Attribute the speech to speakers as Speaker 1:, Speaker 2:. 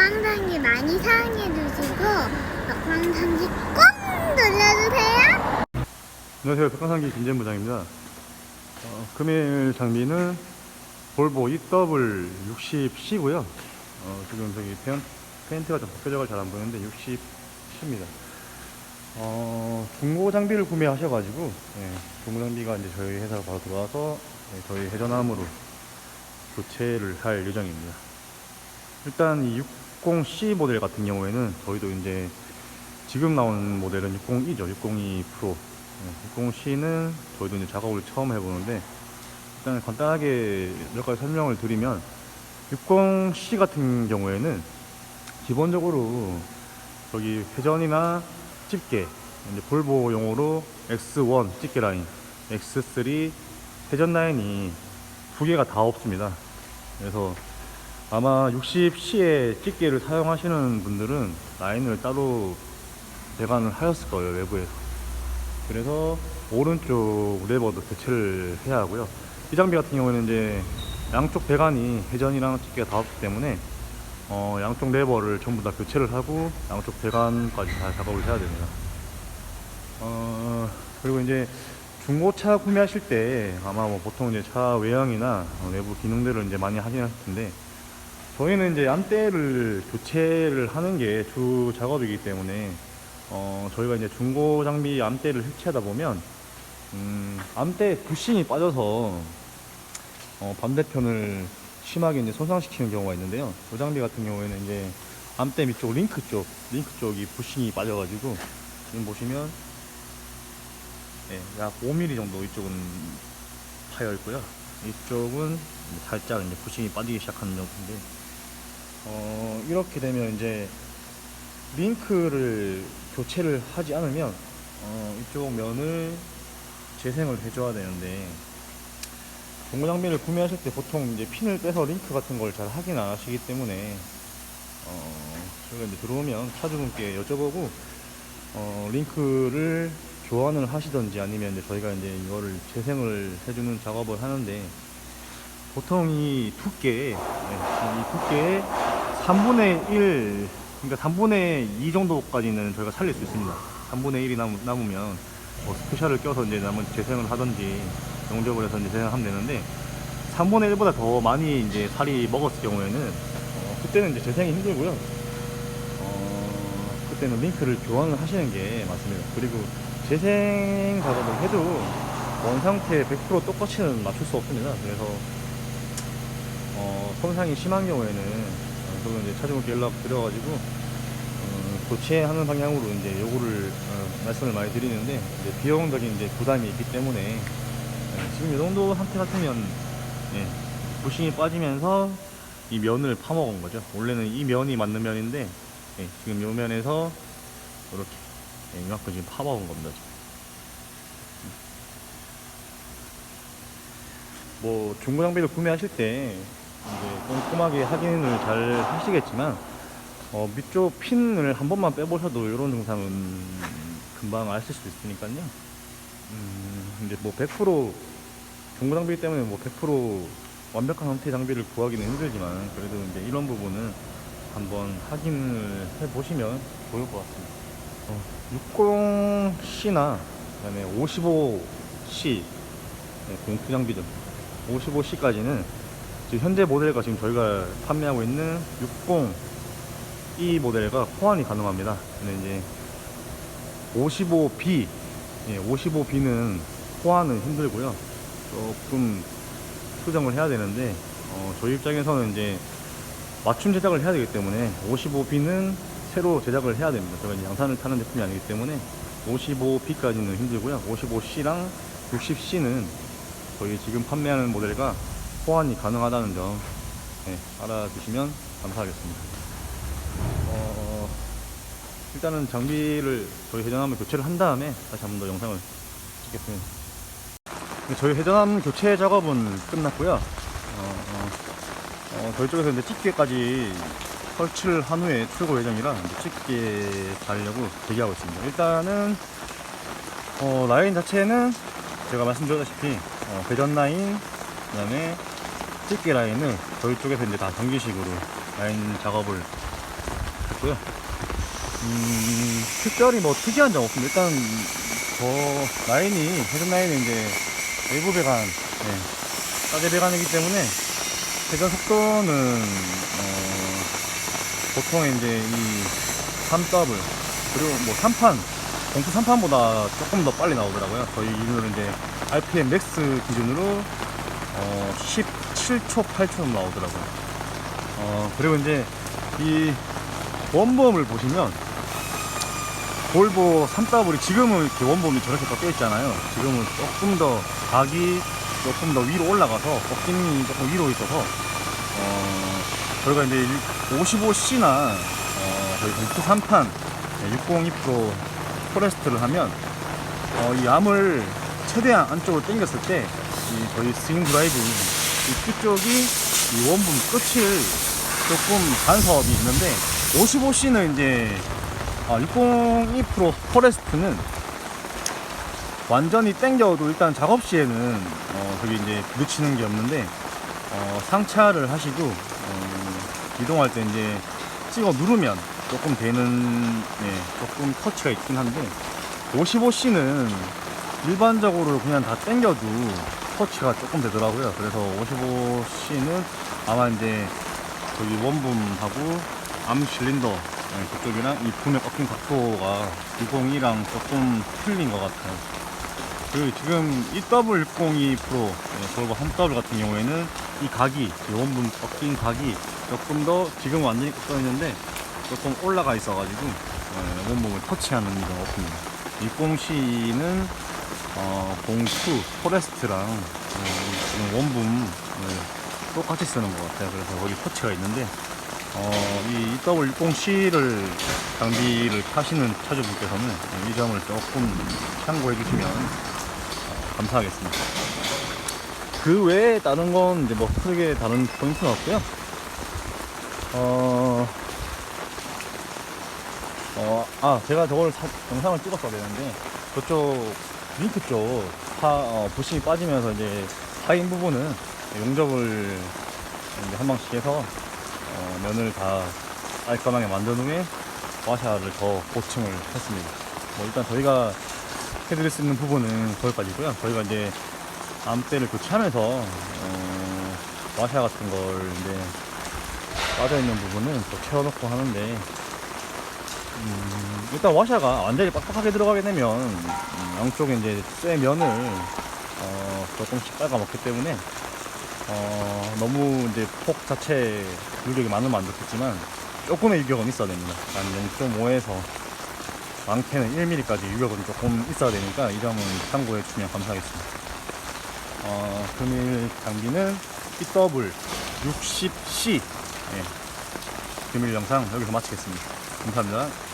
Speaker 1: 꽝당이 많이 사랑해 주시고 꽝당이 꼭 눌러주세요.
Speaker 2: 안녕하세요. 백강상기 김재무장입니다. 어, 금일 장비는 볼보 EW60C고요. 어, 지금 저기 페인, 페인트가 좀 벗겨져가 잘안 보이는데 60C입니다. 어, 중고 장비를 구매하셔가지고 예, 중고 장비가 이제 저희 회사로 바로 들어와서 예, 저희 회전함으로 교체를 할 예정입니다. 일단 이 60C 모델 같은 경우에는 저희도 이제 지금 나온 모델은 60E죠. 602 프로. 60C는 저희도 이제 작업을 처음 해보는데 일단 간단하게 몇 가지 설명을 드리면 60C 같은 경우에는 기본적으로 저기 회전이나 집게 이제 볼보용으로 X1 집게 라인, X3 회전 라인이 두 개가 다 없습니다. 그래서 아마 60C의 집게를 사용하시는 분들은 라인을 따로 배관을 하였을 거예요 외부에서. 그래서 오른쪽 레버도 교체를 해야 하고요. 이 장비 같은 경우에는 이제 양쪽 배관이 회전이랑 집게가 다 없기 때문에 어, 양쪽 레버를 전부 다 교체를 하고 양쪽 배관까지 다 작업을 해야 됩니다. 어, 그리고 이제 중고차 구매하실 때 아마 뭐 보통 이제 차 외형이나 어, 외부 기능들을 이제 많이 하긴 하실 텐데 저희는 이제 암대를 교체를 하는 게 주 작업이기 때문에 어, 저희가 이제 중고 장비 암대를 해체하다 보면 음, 암대 부싱이 빠져서 어, 반대편을 심하게 이제 손상시키는 경우가 있는데요. 이 장비 같은 경우에는 이제 암대 밑쪽 링크 쪽 링크 쪽이 부싱이 빠져가지고 지금 보시면 네, 약 5mm 정도 이쪽은 파여 있고요. 이쪽은 살짝 이제 부싱이 빠지기 시작하는 정도인데 어, 이렇게 되면 이제 링크를 교체를 하지 않으면 어, 이쪽 면을 재생을 해줘야 되는데 중고 장비를 구매하실 때 보통 이제 핀을 빼서 링크 같은 걸 잘 확인 안 하시기 때문에 어, 저희가 이제 들어오면 차주분께 여쭤보고 어, 링크를 교환을 하시던지 아니면 이제 저희가 이제 이거를 재생을 해주는 작업을 하는데 보통 이 두께, 네, 이 두께의 3분의 1, 그러니까 3분의 2 정도까지는 저희가 살릴 수 있습니다. 3분의 1이 남, 남으면 뭐 스페셜을 껴서 이제 남은 재생을 하든지 용접을 해서 이제 재생을 하면 되는데 3분의 1보다 더 많이 이제 살이 먹었을 경우에는 어, 그때는 이제 재생이 힘들고요. 어, 그때는 링크를 교환을 하시는 게 맞습니다. 그리고 재생 작업을 해도 원 상태 100% 똑같이는 맞출 수 없습니다. 그래서 어, 손상이 심한 경우에는 어, 저는 이제 차주분께 연락 드려가지고 어, 교체하는 방향으로 이제 요구를 어, 말씀을 많이 드리는데 이제 비용적인 이제 부담이 있기 때문에 예, 지금 이 정도 상태 같으면 예, 부싱이 빠지면서 이 면을 파먹은 거죠. 원래는 이 면이 맞는 면인데 예, 지금 요 면에서 이렇게 예, 이만큼 지금 파먹은 겁니다. 뭐 중고 장비를 구매하실 때 이제 꼼꼼하게 확인을 잘 하시겠지만 어, 밑쪽 핀을 한 번만 빼보셔도 이런 증상은 금방 아실 수 있으니까요. 음, 이제 뭐 100% 중고 장비 때문에 뭐 100% 완벽한 상태 장비를 구하기는 힘들지만 그래도 이제 이런 부분은 한번 확인을 해보시면 좋을 것 같습니다. 어, 60C나 그다음에 55C 네, 공투 장비들 55C까지는 지금 현재 모델과 지금 저희가 판매하고 있는 60E 모델과 호환이 가능합니다. 근데 이제 55B, 예, 55B는 호환은 힘들고요. 조금 수정을 해야 되는데 어, 저희 입장에서는 이제 맞춤 제작을 해야 되기 때문에 55B는 새로 제작을 해야 됩니다. 저희가 이제 양산을 타는 제품이 아니기 때문에 55B까지는 힘들고요. 55C랑 60C는 저희 지금 판매하는 모델과 호환이 가능하다는 점 네, 알아주시면 감사하겠습니다. 어, 일단은 장비를 저희 회전함을 교체를 한 다음에 다시 한 번 더 영상을 찍겠습니다. 네, 저희 회전함 교체 작업은 끝났고요. 어, 어, 어, 저희 쪽에서 이제 집게까지 설치를 한 후에 출고 예정이라 집게 달려고 대기하고 있습니다. 일단은 어, 라인 자체는 제가 말씀드렸다시피 어, 회전 라인 그다음에 집게 라인을 저희 쪽에서 이제 다 정기식으로 라인 작업을 있고요. 음, 특별히 뭐 특이한 점 없습니다. 일단 저 라인이 회전 라인이 이제 외부 배관, 네, 싸제 배관이기 때문에 회전 속도는 어, 보통 이제 이 3더블 그리고 뭐 3판 공수 3판보다 조금 더 빨리 나오더라고요. 저희 이거는 이제 RPM 맥스 기준으로 어, 17초, 8초 나오더라고요. 어, 그리고 이제 이 원범을 보시면 볼보 3더블이 지금은 이렇게 원범이 저렇게 꺾여 있잖아요. 지금은 조금 더 각이 조금 더 위로 올라가서 꺾임이 조금 위로 있어서 어, 저희가 이제 55C나 어, 저희 공투 3판 602 프로 포레스트를 하면 어, 이 암을 최대한 안쪽으로 당겼을 때 이 저희 스윙 드라이브 이 끝쪽이 이 원분 끝을 조금 간섭이 있는데 55C는 이제 아, 602 프로 포레스트는 완전히 당겨도 일단 작업 시에는 어, 저기 이제 부딪히는 게 없는데 어, 상차를 하시고 어, 이동할 때 이제 찍어 누르면 조금 되는 예, 조금 터치가 있긴 한데 55C는 일반적으로 그냥 다 당겨도 터치가 조금 되더라고요. 그래서 55C는 아마 이제 저기 원분하고 암 실린더 예, 그쪽이랑 이 분의 꺾인 각도가 602랑 조금 틀린 것 같아요. 그 지금 EW602 프로 예, 볼보 3W 같은 경우에는 이 각이 이 원분 꺾인 각이 조금 더 지금 완전히 꺾여 있는데 조금 올라가 있어가지고 예, 원본을 터치하는 일은 없습니다. 60C는 어, 봉투, 포레스트랑 어, 지금 원분 예, 똑같이 쓰는 것 같아요. 그래서 거기 터치가 있는데 어, 이 EW60C를 장비를 타시는 차주분께서는 이 점을 조금 참고해 주시면 어, 감사하겠습니다. 그 외에 다른 건 이제 뭐 크게 다른 포인트는 없고요. 어, 어, 아, 제가 저걸 사- 영상을 찍었어야 되는데, 저쪽, 링크 쪽, 파, 어, 부심이 빠지면서 이제, 파인 부분은 용접을 이제 한 방씩 해서, 어, 면을 다 깔끔하게 만든 후에, 와샤를 더 보충을 했습니다. 뭐, 일단 저희가 해드릴 수 있는 부분은 거기까지고요. 저희가 이제, 암대를 교체하면서, 어, 와샤 같은 걸 이제, 빠져 있는 부분은 또 채워놓고 하는데, 음, 일단 와샤가 완전히 빡빡하게 들어가게 되면 음, 양쪽에 이제 쇠 면을 어, 조금씩 빨아먹기 때문에 어, 너무 이제 폭 자체 유격이 많으면 안 좋겠지만 조금의 유격은 있어야 됩니다. 한 0.5에서 많게는 1mm까지 유격은 조금 있어야 되니까 이 점은 참고해 주시면 감사하겠습니다. 어, 금일 장비는 EW 60C 예, 금일 영상 여기서 마치겠습니다. 감사합니다.